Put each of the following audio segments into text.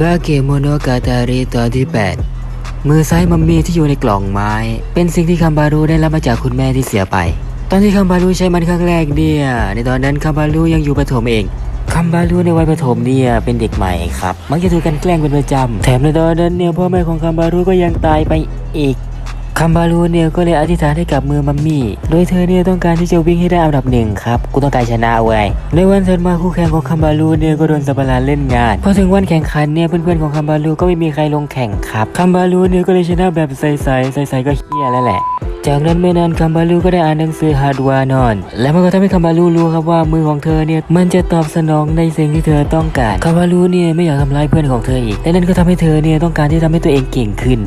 บาเกโมโนกาตาริตอนที่ 8 มือซ้ายมัมมี่ที่อยู่ในกล่องไม้ เป็นสิ่งที่คัมบารุได้รับมาจากคุณแม่ที่เสียไป ตอนที่คัมบารุใช้มันครั้งแรกเนี่ย ในตอนนั้นคัมบารุยังอยู่ประถมเองคัมบารุในวัยประถมเนี่ยเป็นเด็กใหม่ครับ มักจะถูกกันแกล้งเป็นประจำ แถมในตอนนั้นเนี่ยพ่อแม่ของคัมบารุก็ยังตายไปอีก คัมบารูเนี่ยก็เลยอธิษฐานให้กับมือมัมมี่ โดยเธอเนี่ยต้องการที่จะวิ่งให้ได้อันดับหนึ่งครับ กูต้องการชนะเว้ย ในวันถัดมาคู่แข่งของคัมบารูเนี่ยก็โดนสัตว์ปะหลาดเล่นงาน พอถึงวันแข่งขันเนี่ยเพื่อนๆของคัมบารูก็ไม่มีใครลงแข่งครับ คัมบารูเนี่ยก็เลยชนะแบบใสๆใสๆก็เฮียแล้วแหละจากนั้นไม่นานคัมบารูก็ได้อ่านหนังสือฮาร์ดวานอน และมันก็ทำให้คัมบารูรู้ครับว่ามือของเธอเนี่ยมันจะตอบสนองในสิ่งที่เธอต้องการคัมบารูเนี่ยไม่อยากทำร้ายเพื่อนของเธออีกและนั่นก็ทำให้เธอเนี่ยต้องการที่ทำให้ตัวเองเก่งขึ้น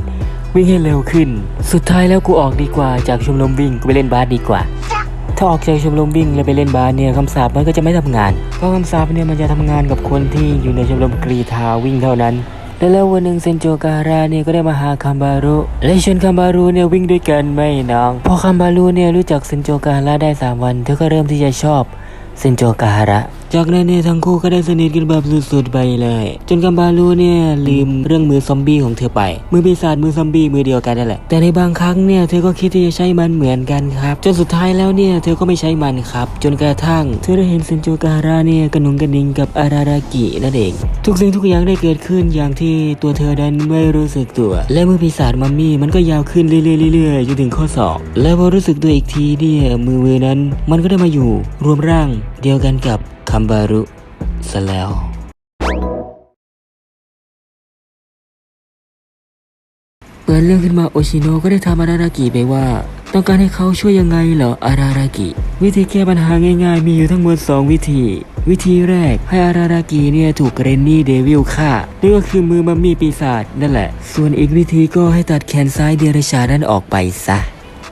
วิ่งให้เร็วขึ้น สุดท้ายแล้วกูออกดีกว่าจากชมรมวิ่งกูไปเล่นบาสดีกว่า ถ้าออกจากชมรมวิ่งแล้วไปเล่นบาสเนี่ยคำสาปมันก็จะไม่ทำงาน เพราะคำสาปเนี่ยมันจะทำงานกับคนที่อยู่ในชมรมกรีธาวิ่งเท่านั้นและแล้ววันหนึ่งเซนโจการาเนี่ยก็ได้มาหาคัมบารุและชวนคัมบารุเนี่ยวิ่งด้วยกันไม่น้อง พอคัมบารุเนี่ยรู้จักเซนโจการาได้สามวัน เธอก็เริ่มที่จะชอบเซนโจการะ จากนั้นเนี่ยทั้งคู่ก็ได้สนิทกันแบบสุดๆไปเลย จนกัมบาลูเนี่ยลืมเรื่องมือซอมบี้ของเธอไป มือปีศาจมือซอมบี้มือเดียวกันนั่นแหละ แต่ในบางครั้งเนี่ยเธอก็คิดที่จะใช้มันเหมือนกันครับ จนสุดท้ายแล้วเนี่ยเธอก็ไม่ใช้มันครับ จนกระทั่ง เธอได้เห็นเซนโจการาเนี่ยกระหนุงกระนิงกับอารารากินั่นเอง ทุกสิ่งทุกอย่างได้เกิดขึ้นอย่างที่ตัวเธอนั้นไม่รู้สึกตัว และมือปีศาจมัมมี่มันก็ยาวขึ้นเรื่อยๆเรื่อยๆจนถึงข้อศอกและพอรู้สึกตัวอีกทีเนี่ยมือมือนั้น มันก็ได้มาอยู่รวมร่างเดียวกันกับ คัมบารุซะแล้วเปิดเรื่องขึ้นมาโอชิโนะก็ได้ทำอารารากิไปว่า ต้องการให้เขาช่วยยังไงเหรออารารากิ วิธีแก้ปัญหาง่ายๆ มีอยู่ทั้งหมด 2 วิธี วิธีแรกให้อารารากิเนี่ยถูกเรนนี่เดวิลฆ่านี่ก็คือมือมัมมี่ปีศาจนั่นแหละ ส่วนอีกวิธีก็ให้ตัดแขนซ้ายเดรัจฉานนั้นออกไปซะ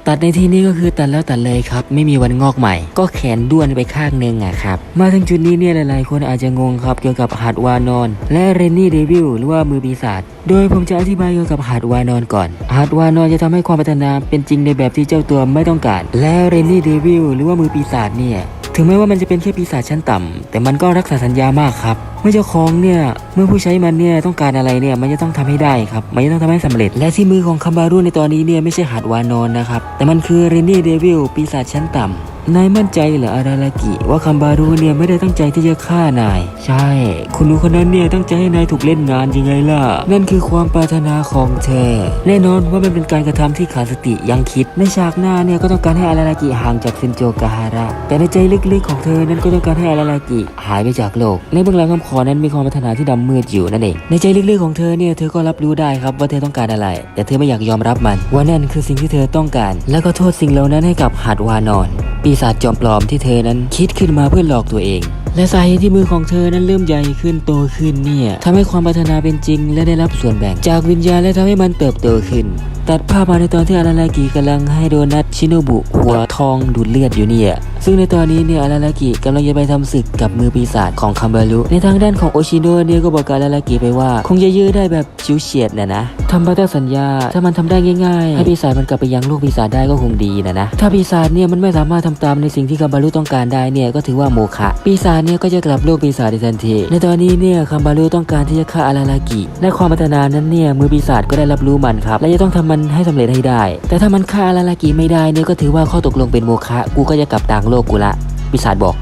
ตัดในที่นี้ก็คือตัดแล้วตัดเลยครับ ไม่มีวันงอกใหม่ ก็แขนด้วนไปข้างหนึ่งอะครับ มาถึงจุดนี้เนี่ยหลายๆ คนอาจจะงงครับเกี่ยวกับหัดวานอน และเรนนี่เดวิลหรือว่ามือปีศาจโดยผมจะอธิบายเกี่ยวกับหัดวานอนก่อนหัดวานอนจะทำให้ความพัฒนาเป็นจริงในแบบที่เจ้าตัวไม่ต้องการ และเรนนี่เดวิลหรือว่ามือปีศาจเนี่ย ถึงแม้ว่ามันจะเป็นแค่ปีศาจชั้นต่ำแต่มันก็รักษาสัญญามากครับ เมื่อเจ้าของเนี่ยเมื่อผู้ใช้มันเนี่ยต้องการอะไรเนี่ยมันจะต้องทำให้ได้ครับมันจะต้องทำให้สำเร็จ และที่มือของคัมบารุในตอนนี้เนี่ยไม่ใช่หาดวานอนนะครับแต่มันคือเรนนี่เดวิลปีศาจชั้นต่ำ นายมั่นใจเหรออารารากิ ว่าคัมบารุเนี่ยไม่ได้ตั้งใจที่จะฆ่านาย ใช่ คุณหนูคนนั้นเนี่ยตั้งใจให้นายถูกเล่นงานยังไงล่ะ นั่นคือความปรารถนาของเธอ แน่นอนว่ามันเป็นการกระทำที่ขาดสติยังคิด ในฉากหน้าเนี่ยก็ต้องการให้อารารากิห่างจากเซนโจกาฮาระ แต่ในใจลึกๆของเธอนั้นก็ต้องการให้อารารากิหายไปจากโลก ในเบื้องหลังคำขอนั้นมีความปรารถนาที่ดำมืดอยู่นั่นเอง ในใจลึกๆของเธอเนี่ยเธอก็รับรู้ได้ครับว่าเธอต้องการอะไร แต่เธอไม่อยากยอมรับมันว่านั่นคือสิ่งที่เธอต้องการ แล้วก็โทษสิ่งเหล่านั้นให้กับหัดวานอนปีศาจจอมปลอมที่เธอนั้นคิดขึ้นมาเพื่อหลอกตัวเอง และสาเหตุที่มือของเธอนั้นเริ่มใหญ่ขึ้นโตขึ้นเนี่ยทำให้ความปรารถนาเป็นจริง และได้รับส่วนแบ่งจากวิญญาณและทำให้มันเติบโตขึ้น ตัดภาพมาในตอนที่อาราลากิกำลังให้โดนัทชิโนบุหัวทองดูดเลือดอยู่เนี่ยซึ่งในตอนนี้เนี่ยอารารากิกำลังจะไปทำศึกกับมือปีศาจของคัมบารุในทางด้านของโอชิโนะเนี่ยก็บอกกับอารารากิไปว่า คงจะยื้อได้แบบชิวเฉียดนะนะทำพันธสัญญา ถ้ามันทำได้ง่ายๆ ให้ปีศาจมันกลับไปยังลูกปีศาจได้ก็คงดีนะนะ ถ้าปีศาจเนี่ยมันไม่สามารถทำตามในสิ่งที่คัมบารุต้องการได้เนี่ยก็ถือว่าโมฆะปีศาจเนี่ยก็จะกลับโลกปีศาจในทันที ในตอนนี้เนี่ยคัมบารุต้องการที่จะฆ่าอารารากิและความพัฒนานั้นเนี่ยมือปีศาจก็ได้รับรู้มันครับและจะต้องทำมันให้สำเร็จให้ได้ แต่ถ้ามันฆ่าอารารากิไม่ได้เนี่ยก็ถือว่าข้อตกลงเป็นโมฆะกูก็จะกลับต่างโลกกูละปีศาจบอก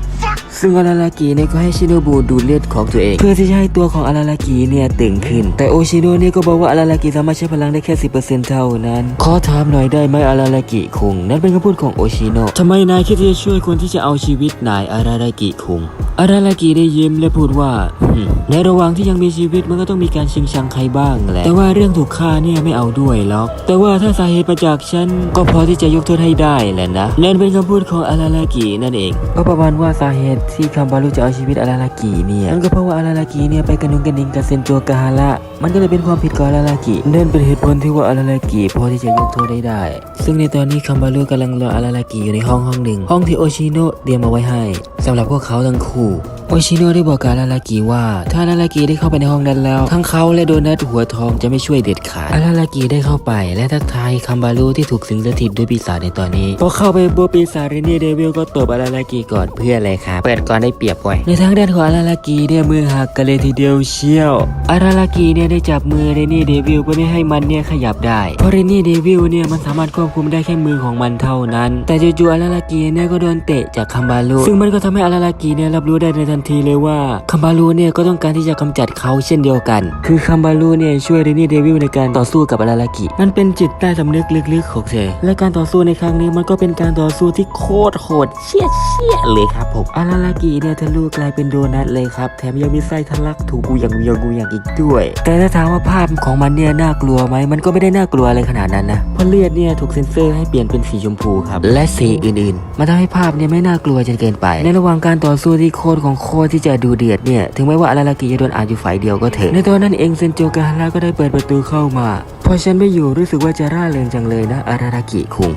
ซึ่งอารารากิเนี่ยก็ให้ชิโนบุดูดเลือดของตัวเอง เพื่อที่จะให้ตัวของอารารากิเนี่ยตึงขึ้น แต่โอชิโนเนี่ยก็บอกว่าอารารากิสามารถใช้พลังได้แค่ 10%เท่านั้น ขอถามหน่อยได้ไหมอารารากิคุง นั่นเป็นคำพูดของโอชิโนทำไมนายคิดที่จะช่วยคนที่จะเอาชีวิตนายอาราลากิคุง อารารากิได้ยิ้มและพูดว่าอืมในระหว่างที่ยังมีชีวิตมันก็ต้องมีการชิงชังใครบ้างแหละ แต่ว่าเรื่องถูกฆ่าเนี่ยไม่เอาด้วยหรอก แต่ว่าถ้าสาเหตุมาจากฉันก็พอที่จะยกโทษให้ได้แหละนะ นั่นเป็นคำพูดของอารารากินั่นเอง ก็ประมาณว่าสาเหตุที่คัมบารุจะเอาชีวิตอารารากิเนี่ยนั่นก็เพราะว่าอารารากิเนี่ยไปกระนุงกระนิงกับเซนโจกาฮาระ มันก็เลยเป็นความผิดของอารารากินั่นเป็นเหตุผลที่ว่าอารารากิพอที่จะยกโทษได้ได้ ซึ่งในตอนนี้คัมบารุกำลังรออารารากิอยู่ในห้องห้องหนึ่ง ห้องที่โอชิโนะเตรียมเอาไว้ให้ สำหรับพวกเขาทั้งคู่โอชิโนะได้บอกกับอารารากิว่า ถ้าอารารากิได้เข้าไปในห้องนั้นแล้ว ทั้งเขาและโดนัทหัวทองจะไม่ช่วยเด็ดขาดอารารากิได้เข้าไปและทักทายคัมบารุที่ถูกสิงสถิตด้วยปีศาจในตอนนี้พอเข้าไปบัวปีศาจเรนนี่เดวิลก็ตบอารารากิก่อนเพื่ออะไรครับเปิดก่อนได้เปรียบไว้ในทางด้านของอารารากิเนี่ยมือหักกันเลยทีเดียวเชียวอารารากิเนี่ยได้จับมือเรนนี่เดวิลเพื่อไม่ให้มันเนี่ยขยับได้เพราะเรนนี่เดวิลเนี่ยมันสามารถควบคุมได้แค่มือของมันเท่านั้น แต่จู่ๆอารารากิเนี่ยก็โดนเตะจากคัมบารุซึ่งมันก็ทำให้อารารากิเนี่ยรับรู้ได้ในทันทีเลยว่าคัมบารุเนี่ยก็ต้องการที่จะกำจัดเขาเช่นเดียวกัน คือคัมบารุเนี่ยช่วยเรนนี่เดวิลในการต่อสู้กับอารารากิมันเป็นจิตใต้สำนึกลึกๆของเธอและการต่อสู้ในครั้งนี้มันก็เป็นการต่อสู้ที่โคตรโหดเชี่ยเชี่ยเลยครับผมอารารากิเนี่ยทะลุกลายเป็นโดนัทเลยครับแถมยังมีไส้ทะลักถูกกูอย่างเดียวกูอย่างอีกด้วย แต่ถ้าถามว่าภาพของมันเนี่ยน่ากลัวไหมมันก็ไม่ได้น่ากลัวอะไรขนาดนั้นนะเพราะเลือดเนี่ยถูกเซ็นเซอร์ให้เปลี่ยนเป็นสีชมพูครับและสีอื่นๆมันทำให้ภาพเนี่ยไม่น่ากลัวจนเกินไป ในระหว่างการต่อสู้ที่โคตรของโคตรที่จะดูเดือดเนี่ย ถึงแม้ว่าอาราลากิจะโดนอาจอยู่ฝ่ายเดียวก็เถอะ ในตอนนั้นเองเซนโจกาฮาระก็ได้เปิดประตูเข้ามา พอฉันไม่อยู่รู้สึกว่าจะร่าเริงจังเลยนะอาราลากิคุง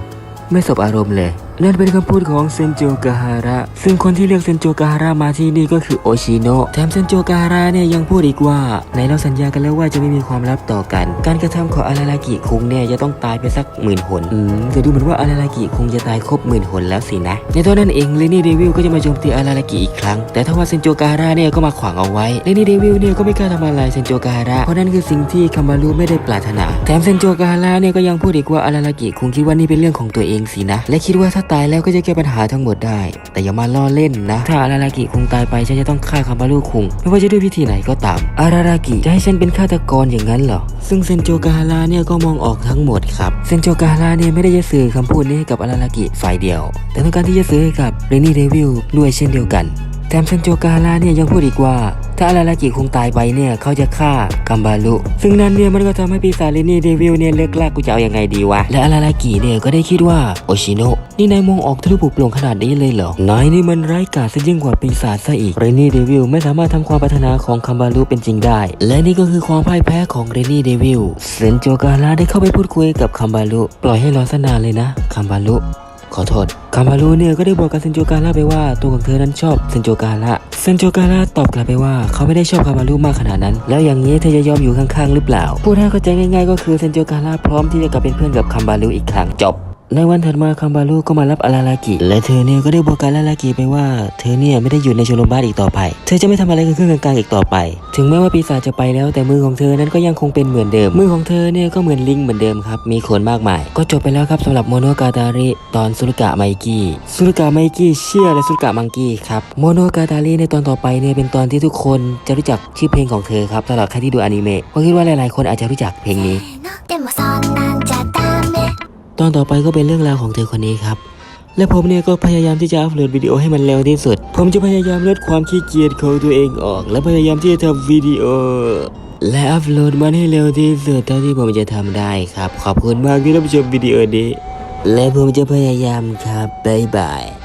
ไม่สบอารมณ์เลย นั่นเป็นคำพูดของเซนโจกาฮาระ ซึ่งคนที่เรียกเซนโจกาฮาระมาที่นี่ก็คือโอชิโนะแถมเซนโจกาฮาระเนี่ยยังพูดอีกว่าในเราสัญญากันแล้วว่าจะไม่มีความลับต่อกัน การกระทำของอารารากิคุงเนี่ยจะต้องตายไปสักหมื่นหนอืมจะดูเหมือนว่าอารารากิคงจะตายครบหมื่นหนแล้วสินะ ในตอนนั้นเองเลนี่เดวิลก็จะมาโจมตีอารารากิอีกครั้ง แต่ถ้าว่าเซนโจกาฮาระเนี่ยก็มาขวางเอาไว้เลนี่เดวิลเนี่ยก็ไม่กล้าทำอะไรเซนโจกาฮาระเพราะนั่นคือสิ่งที่คัมบารุไม่ได้ปรารถนา แถมเซนโจกาฮาระเนี่ยก็ยังพูดอีกว่าอารารากิคงคิดว่านี่เป็นเรื่องของตัวเองสินะ และคิดว่าถ้าตายแล้วก็จะแก้ปัญหาทั้งหมดได้ แต่อย่ามาล่อเล่นนะ ถ้าอารารากิคงตายไปฉันจะต้องฆ่าคัมบารุคุง ไม่ว่าจะด้วยวิธีไหนก็ตาม อารารากิจะให้ฉันเป็นฆาตกรอย่างนั้นเหรอ ซึ่งเซนโจกาฮาระเนี่ยก็มองออกทั้งหมดครับ เซนโจกาฮาระเนี่ยไม่ได้จะสื่อคำพูดนี้ให้กับอารารากิฝ่ายเดียว แต่ต้องการที่จะสื่อให้กับเรนนี่เดวิลด้วยเช่นเดียวกัน แถมเซนโจกาฮาระเนี่ยยังพูดอีกว่า ถ้าอารารากิคงตายไปเนี่ยเขาจะฆ่ากัมบารุซึ่งนั่นเนี่ยมันก็ทำให้ปีศาจเรนี่เดวิลเนี่ยเลิกลากกูจะเอายังไงดีวะ และอารารากิเนี่ยก็ได้คิดว่าโอชิโนะนี่นายมองออกทะลุปุโปร่งขนาดนี้เลยเหรอนายนี่มันไร้กาจซะยิ่งกว่าปีศาจซะอีกเรนนี่เดวิลไม่สามารถทำความปรารถนาของคัมบารุเป็นจริงได้ และนี่ก็คือความพ่ายแพ้ของเรนนี่เดวิลเซนโจกาฮาได้เข้าไปพูดคุยกับคัมบารุปล่อยให้รอสนานเลยนะคัมบารุ ขอโทษคามารุเนี่ยก็ได้บอกกับเซนโจการ่าไปว่าตัวของเธอนั้นชอบเซนโจการ่าเซนโจการ่าตอบกลับไปว่าเขาไม่ได้ชอบคามารุมากขนาดนั้น แล้วอย่างนี้เธอจะยอมอยู่ข้างๆหรือเปล่า พูดให้เข้าใจง่ายๆ ก็คือเซนโจการ่าพร้อมที่จะกลับเป็นเพื่อนกับคามารุอีกครั้งจบ ในวันถัดมาคัมบารุก็มารับอารารากิ และเธอเนี่ยก็ได้บอกกับอารารากิไปว่าเธอเนี่ยไม่ได้อยู่ในชโลมบ้านอีกต่อไป เธอจะไม่ทำอะไรกันเครื่องกลางๆอีกต่อไป ถึงแม้ว่าปีศาจจะไปแล้วแต่มือของเธอนั้นก็ยังคงเป็นเหมือนเดิม มือของเธอเนี่ยก็เหมือนลิงเหมือนเดิมครับมีขนมากมาย ก็จบไปแล้วครับสำหรับโมโนกาตาริตอนสุรกะไมกี้สุรกะไมกี้เชี่ยและสุรกะมังกี้ครับโมโนกาตาริในตอนต่อไปเนี่ยเป็นตอนที่ทุกคนจะรู้จักชื่อเพลงของเธอครับสำหรับใครที่ดูอนิเมะเพราะคิดว่าหลายๆ คนอาจจะรู้จักเพลงนี้ ตอนต่อไปก็เป็นเรื่องราวของเธอคนนี้ครับ และผมเนี่ยก็พยายามที่จะอัพโหลดวิดีโอให้มันเร็วที่สุด ผมจะพยายามลดความขี้เกียจของตัวเองออก และพยายามที่จะทำวิดีโอ และอัพโหลดมันให้เร็วที่สุดเท่าที่ผมจะทำได้ครับ ขอบคุณมากที่รับชมวิดีโอนี้ และผมจะพยายามครับบ๊ายบาย